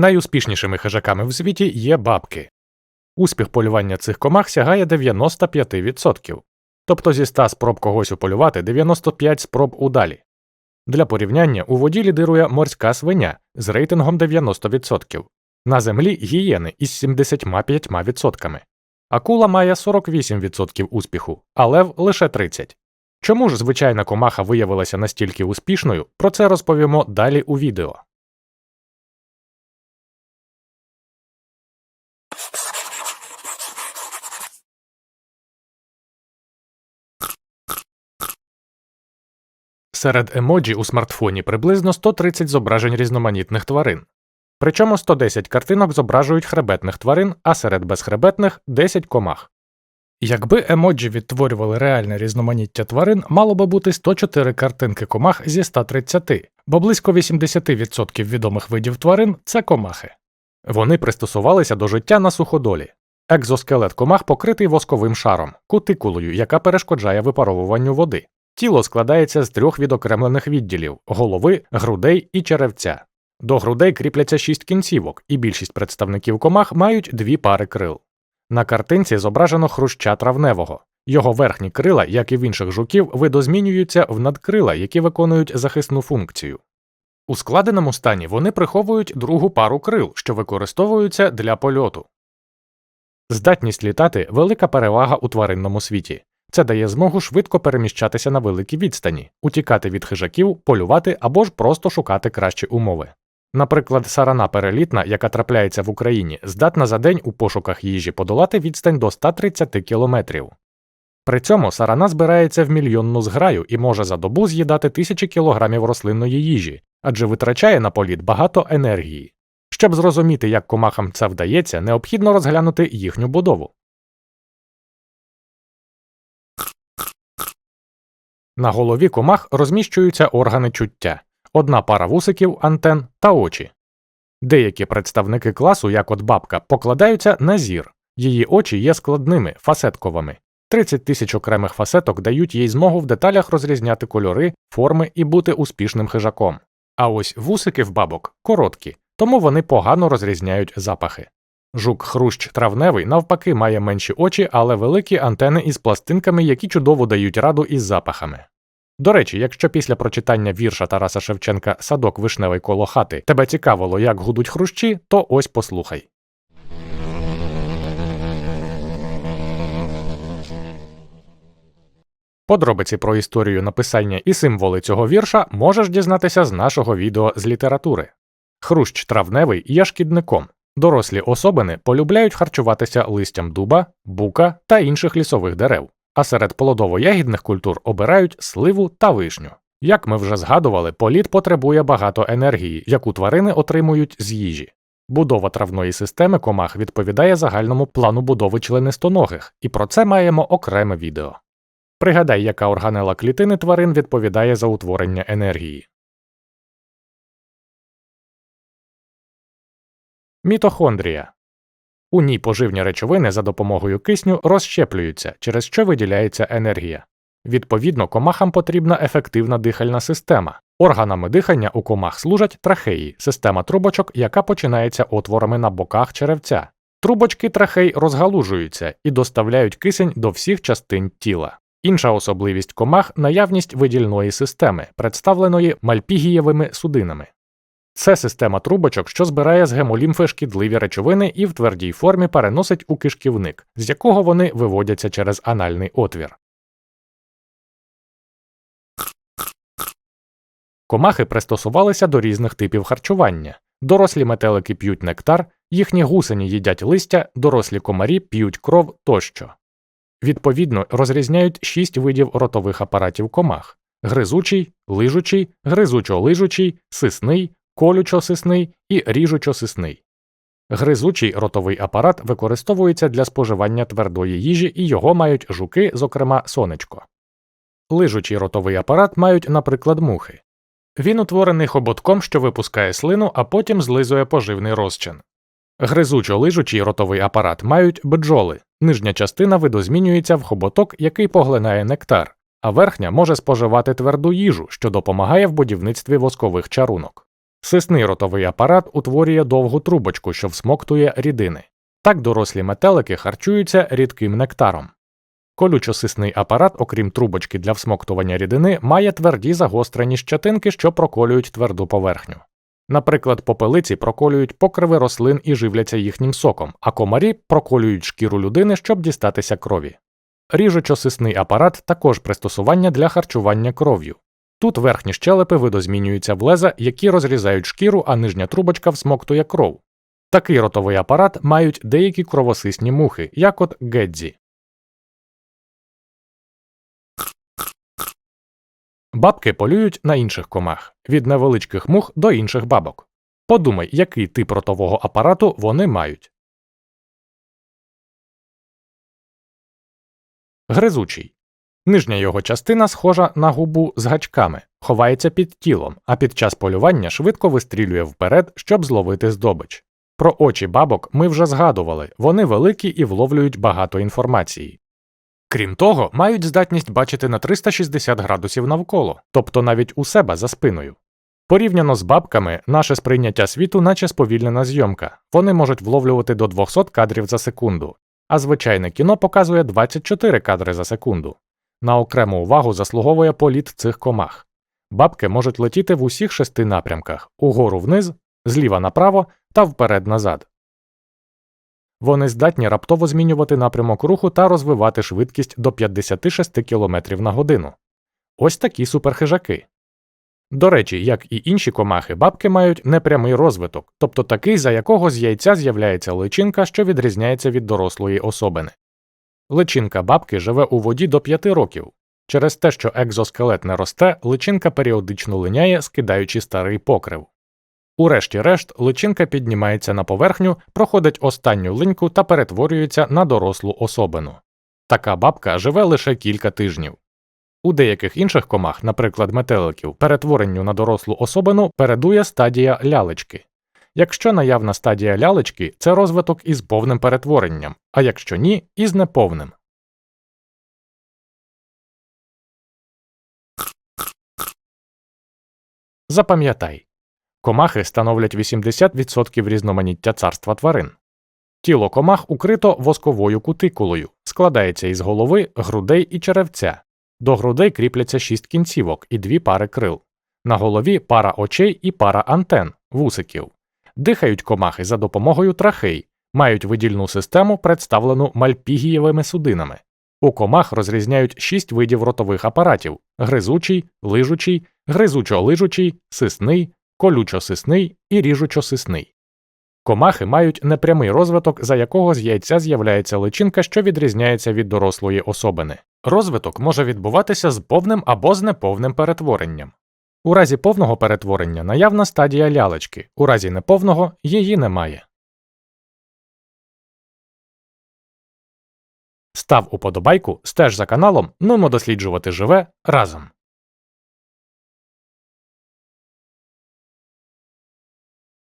Найуспішнішими хижаками в світі є бабки. Успіх полювання цих комах сягає 95%. Тобто зі 100 спроб когось уполювати 95 спроб удалі. Для порівняння у воді лідирує морська свиня з рейтингом 90%, на землі гієни із 75%. Акула має 48% успіху, а лев лише 30%. Чому ж звичайна комаха виявилася настільки успішною, про це розповімо далі у відео. Серед емоджі у смартфоні приблизно 130 зображень різноманітних тварин. Причому 110 картинок зображують хребетних тварин, а серед безхребетних 10 комах. Якби емоджі відтворювали реальне різноманіття тварин, мало би бути 104 картинки комах зі 130, бо близько 80% відомих видів тварин це комахи. Вони пристосувалися до життя на суходолі. Екзоскелет комах покритий восковим шаром, кутикулою, яка перешкоджає випаровуванню води. Тіло складається з трьох відокремлених відділів голови, грудей і черевця. До грудей кріпляться шість кінцівок, і більшість представників комах мають дві пари крил. На картинці зображено хруща травневого. Його верхні крила, як і в інших жуків, видозмінюються в надкрила, які виконують захисну функцію. У складеному стані вони приховують другу пару крил, що використовуються для польоту. Здатність літати велика перевага у тваринному світі. Це дає змогу швидко переміщатися на великі відстані, утікати від хижаків, полювати або ж просто шукати кращі умови. Наприклад, сарана перелітна, яка трапляється в Україні, здатна за день у пошуках їжі подолати відстань до 130 кілометрів. При цьому сарана збирається в мільйонну зграю і може за добу з'їдати тисячі кілограмів рослинної їжі, адже витрачає на політ багато енергії. Щоб зрозуміти, як комахам це вдається, необхідно розглянути їхню будову. На голові комах розміщуються органи чуття, одна пара вусиків, антен та очі. Деякі представники класу, як от бабка, покладаються на зір, її очі є складними, фасетковими. 30 тисяч окремих фасеток дають їй змогу в деталях розрізняти кольори, форми і бути успішним хижаком. А ось вусики в бабок короткі, тому вони погано розрізняють запахи. Жук хрущ травневий, навпаки, має менші очі, але великі антени із пластинками, які чудово дають раду із запахами. До речі, якщо після прочитання вірша Тараса Шевченка Садок вишневий коло хати тебе цікавило, як гудуть хрущі, то ось послухай. Подробиці про історію написання і символи цього вірша можеш дізнатися з нашого відео з літератури. Хрущ травневий є шкідником. Дорослі особини полюбляють харчуватися листям дуба, бука та інших лісових дерев, а серед плодово-ягідних культур обирають сливу та вишню. Як ми вже згадували, політ потребує багато енергії, яку тварини отримують з їжі. Будова травної системи комах відповідає загальному плану будови членистоногих, і про це маємо окреме відео. Пригадай, яка органела клітини тварин відповідає за утворення енергії. Мітохондрія. У ній поживні речовини за допомогою кисню розщеплюються, через що виділяється енергія. Відповідно, комахам потрібна ефективна дихальна система. Органами дихання у комах служать трахеї, система трубочок, яка починається отворами на боках черевця. Трубочки трахей розгалужуються і доставляють кисень до всіх частин тіла. Інша особливість комах наявність видільної системи, представленої мальпігієвими судинами. Це система трубочок, що збирає з гемолімфи шкідливі речовини і в твердій формі переносить у кишківник, з якого вони виводяться через анальний отвір. Комахи пристосувалися до різних типів харчування. Дорослі метелики п'ють нектар, їхні гусені їдять листя, дорослі комарі п'ють кров тощо. Відповідно, розрізняють шість видів ротових апаратів комах гризучий, лижучий, гризучо-лижучий, сисний, колючо-сисний і ріжучо-сисний. Гризучий ротовий апарат використовується для споживання твердої їжі і його мають жуки, зокрема сонечко. Лижучий ротовий апарат мають, наприклад, мухи. Він утворений хоботком, що випускає слину, а потім злизує поживний розчин. Гризучо-лижучий ротовий апарат мають бджоли. Нижня частина видозмінюється в хоботок, який поглинає нектар, а верхня може споживати тверду їжу, що допомагає в будівництві воскових чарунок. Сисний ротовий апарат утворює довгу трубочку, що всмоктує рідини. Так дорослі метелики харчуються рідким нектаром. Колючосисний апарат, окрім трубочки для всмоктування рідини, має тверді загострені щетинки, що проколюють тверду поверхню. Наприклад, попелиці проколюють покриви рослин і живляться їхнім соком, а комарі проколюють шкіру людини, щоб дістатися крові. Ріжучосисний апарат також пристосування для харчування кров'ю. Тут верхні щелепи видозмінюються в леза, які розрізають шкіру, а нижня трубочка всмоктує кров. Такий ротовий апарат мають деякі кровосисні мухи, як от гедзі. Бабки полюють на інших комах від невеличких мух до інших бабок. Подумай, який тип ротового апарату вони мають. Гризучий. Нижня його частина схожа на губу з гачками, ховається під тілом, а під час полювання швидко вистрілює вперед, щоб зловити здобич. Про очі бабок ми вже згадували, вони великі і вловлюють багато інформації. Крім того, мають здатність бачити на 360 градусів навколо, тобто навіть у себе за спиною. Порівняно з бабками, наше сприйняття світу, наче сповільнена зйомка, вони можуть вловлювати до 200 кадрів за секунду, а звичайне кіно показує 24 кадри за секунду. На окрему увагу заслуговує політ цих комах. Бабки можуть летіти в усіх шести напрямках угору вниз, зліва направо та вперед назад. Вони здатні раптово змінювати напрямок руху та розвивати швидкість до 56 км на годину. Ось такі суперхижаки. До речі, як і інші комахи, бабки мають непрямий розвиток, тобто такий, за якого з яйця з'являється личинка, що відрізняється від дорослої особини. Личинка бабки живе у воді до 5 років. Через те, що екзоскелет не росте, личинка періодично линяє, скидаючи старий покрив. Урешті-решт, личинка піднімається на поверхню, проходить останню линьку та перетворюється на дорослу особину. Така бабка живе лише кілька тижнів. У деяких інших комах, наприклад, метеликів, перетворенню на дорослу особину передує стадія лялечки. Якщо наявна стадія лялечки, це розвиток із повним перетворенням, а якщо ні, із неповним. Запам'ятай комахи становлять 80% різноманіття царства тварин. Тіло комах укрито восковою кутикулою, складається із голови, грудей і черевця. До грудей кріпляться шість кінцівок і дві пари крил. На голові пара очей і пара антен, вусиків. Дихають комахи за допомогою трахей, мають видільну систему, представлену мальпігієвими судинами. У комах розрізняють шість видів ротових апаратів гризучий, лижучий, гризучо-лижучий, сисний, колючо-сисний і ріжучо-сисний. Комахи мають непрямий розвиток, за якого з яйця з'являється личинка, що відрізняється від дорослої особини. Розвиток може відбуватися з повним або з неповним перетворенням. У разі повного перетворення наявна стадія лялечки, у разі неповного її немає. Став уподобайку, стеж за каналом, нумо досліджувати живе разом.